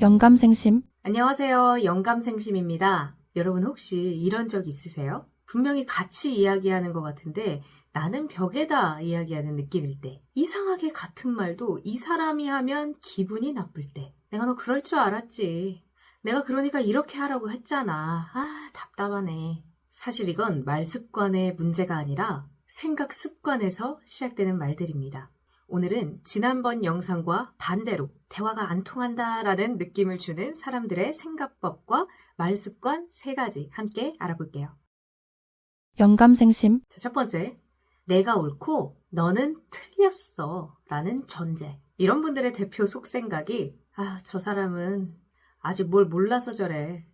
영감생심, 안녕하세요. 영감생심입니다. 여러분 혹시 이런 적 있으세요? 분명히 같이 이야기하는 것 같은데 나는 벽에다 이야기하는 느낌일 때 이상하게 같은 말도 이 사람이 하면 기분이 나쁠 때 내가 너 그럴 줄 알았지. 내가 그러니까 이렇게 하라고 했잖아. 아 답답하네. 사실 이건 말 습관의 문제가 아니라 생각 습관에서 시작되는 말들입니다. 오늘은 지난번 영상과 반대로 대화가 안 통한다라는 느낌을 주는 사람들의 생각법과 말 습관 세 가지 함께 알아볼게요. 영감생심, 자, 첫 번째. 내가 옳고 너는 틀렸어. 라는 전제. 이런 분들의 대표 속생각이, 아, 저 사람은 아직 뭘 몰라서 저래.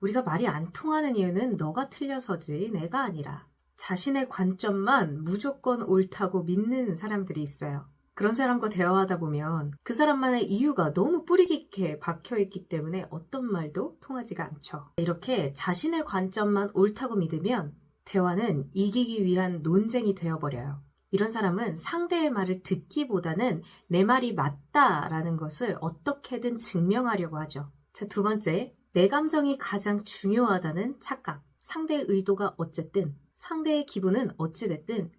우리가 말이 안 통하는 이유는 너가 틀려서지, 내가 아니라. 자신의 관점만 무조건 옳다고 믿는 사람들이 있어요. 그런 사람과 대화하다 보면 그 사람만의 이유가 너무 뿌리 깊게 박혀 있기 때문에 어떤 말도 통하지가 않죠. 이렇게 자신의 관점만 옳다고 믿으면 대화는 이기기 위한 논쟁이 되어버려요. 이런 사람은 상대의 말을 듣기보다는 내 말이 맞다라는 것을 어떻게든 증명하려고 하죠. 자, 두 번째, 내 감정이 가장 중요하다는 착각. 상대의 의도가 어쨌든, 상대의 기분은 어찌됐든,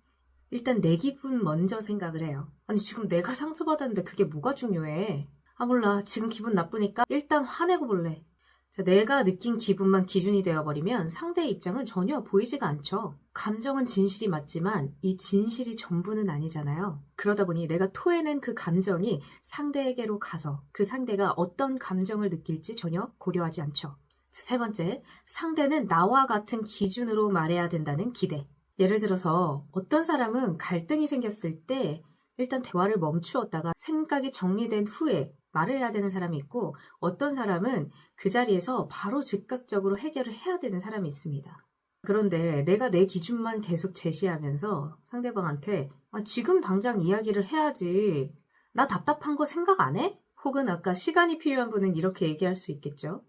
일단 내 기분 먼저 생각을 해요. 아니, 지금 내가 상처받았는데 그게 뭐가 중요해? 아, 몰라. 지금 기분 나쁘니까 일단 화내고 볼래. 자, 내가 느낀 기분만 기준이 되어버리면 상대의 입장은 전혀 보이지가 않죠. 감정은 진실이 맞지만 이 진실이 전부는 아니잖아요. 그러다 보니 내가 토해낸 그 감정이 상대에게로 가서 그 상대가 어떤 감정을 느낄지 전혀 고려하지 않죠. 자, 세 번째, 상대는 나와 같은 기준으로 말해야 된다는 기대. 예를 들어서 어떤 사람은 갈등이 생겼을 때 일단 대화를 멈추었다가 생각이 정리된 후에 말을 해야 되는 사람이 있고 어떤 사람은 그 자리에서 바로 즉각적으로 해결을 해야 되는 사람이 있습니다. 그런데 내가 내 기준만 계속 제시하면서 상대방한테 아, 지금 당장 이야기를 해야지. 나 답답한 거 생각 안 해? 혹은 아까 시간이 필요한 분은 이렇게 얘기할 수 있겠죠.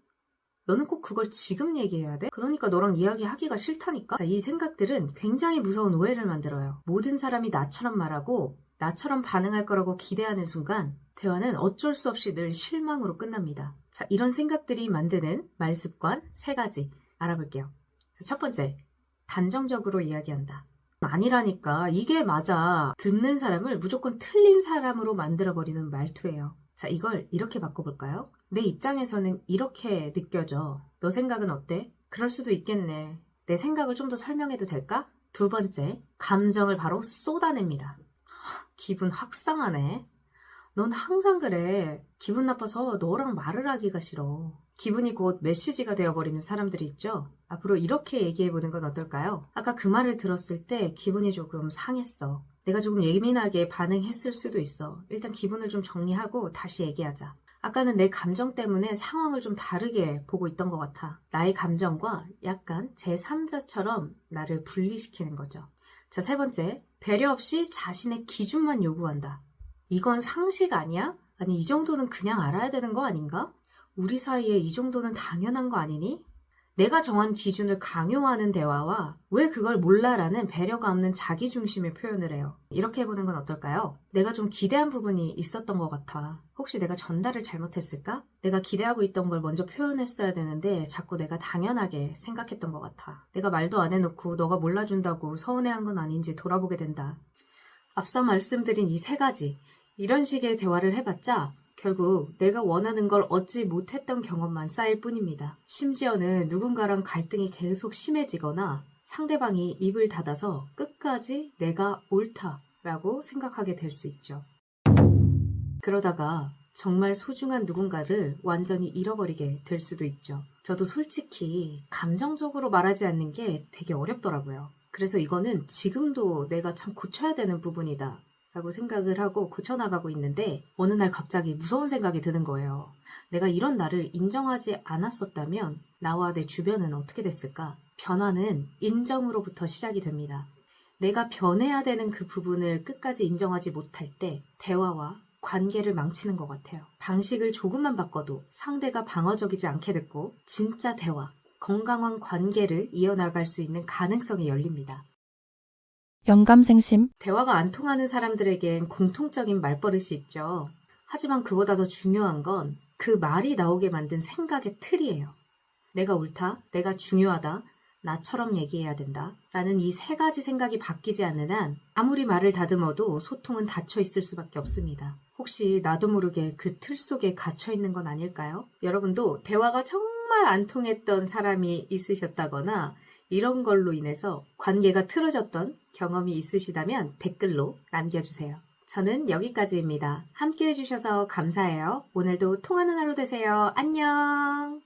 너는 꼭 그걸 지금 얘기해야 돼? 그러니까 너랑 이야기하기가 싫다니까? 자, 이 생각들은 굉장히 무서운 오해를 만들어요. 모든 사람이 나처럼 말하고 나처럼 반응할 거라고 기대하는 순간 대화는 어쩔 수 없이 늘 실망으로 끝납니다. 자, 이런 생각들이 만드는 말습관 세 가지 알아볼게요. 자, 첫 번째, 단정적으로 이야기한다. 아니라니까 이게 맞아. 듣는 사람을 무조건 틀린 사람으로 만들어버리는 말투예요. 자, 이걸 이렇게 바꿔볼까요? 내 입장에서는 이렇게 느껴져. 너 생각은 어때? 그럴 수도 있겠네. 내 생각을 좀 더 설명해도 될까? 두 번째, 감정을 바로 쏟아냅니다. 하, 기분 확상하네. 넌 항상 그래. 기분 나빠서 너랑 말을 하기가 싫어. 기분이 곧 메시지가 되어버리는 사람들이 있죠? 앞으로 이렇게 얘기해보는 건 어떨까요? 아까 그 말을 들었을 때 기분이 조금 상했어. 내가 조금 예민하게 반응했을 수도 있어. 일단 기분을 좀 정리하고 다시 얘기하자. 아까는 내 감정 때문에 상황을 좀 다르게 보고 있던 것 같아. 나의 감정과 약간 제3자처럼 나를 분리시키는 거죠. 자, 세 번째. 배려 없이 자신의 기준만 요구한다. 이건 상식 아니야? 아니, 이 정도는 그냥 알아야 되는 거 아닌가? 우리 사이에 이 정도는 당연한 거 아니니? 내가 정한 기준을 강요하는 대화와 왜 그걸 몰라라는 배려가 없는 자기중심의 표현을 해요. 이렇게 해보는 건 어떨까요? 내가 좀 기대한 부분이 있었던 것 같아. 혹시 내가 전달을 잘못했을까? 내가 기대하고 있던 걸 먼저 표현했어야 되는데 자꾸 내가 당연하게 생각했던 것 같아. 내가 말도 안 해놓고 너가 몰라준다고 서운해한 건 아닌지 돌아보게 된다. 앞서 말씀드린 이 세 가지. 이런 식의 대화를 해봤자 결국 내가 원하는 걸 얻지 못했던 경험만 쌓일 뿐입니다. 심지어는 누군가랑 갈등이 계속 심해지거나 상대방이 입을 닫아서 끝까지 내가 옳다라고 생각하게 될 수 있죠. 그러다가 정말 소중한 누군가를 완전히 잃어버리게 될 수도 있죠. 저도 솔직히 감정적으로 말하지 않는 게 되게 어렵더라고요. 그래서 이거는 지금도 내가 참 고쳐야 되는 부분이다. 라고 생각을 하고 고쳐나가고 있는데 어느 날 갑자기 무서운 생각이 드는 거예요. 내가 이런 나를 인정하지 않았었다면 나와 내 주변은 어떻게 됐을까? 변화는 인정으로부터 시작이 됩니다. 내가 변해야 되는 그 부분을 끝까지 인정하지 못할 때 대화와 관계를 망치는 것 같아요. 방식을 조금만 바꿔도 상대가 방어적이지 않게 됐고 진짜 대화, 건강한 관계를 이어나갈 수 있는 가능성이 열립니다. 영감생심, 대화가 안 통하는 사람들에겐 공통적인 말버릇이 있죠. 하지만 그보다 더 중요한 건 그 말이 나오게 만든 생각의 틀이에요. 내가 옳다, 내가 중요하다, 나처럼 얘기해야 된다. 라는 이 세 가지 생각이 바뀌지 않는 한 아무리 말을 다듬어도 소통은 닫혀 있을 수밖에 없습니다. 혹시 나도 모르게 그 틀 속에 갇혀 있는 건 아닐까요? 여러분도 대화가 정말 안 통했던 사람이 있으셨다거나 이런 걸로 인해서 관계가 틀어졌던 경험이 있으시다면 댓글로 남겨주세요. 저는 여기까지입니다. 함께 해주셔서 감사해요. 오늘도 통하는 하루 되세요. 안녕!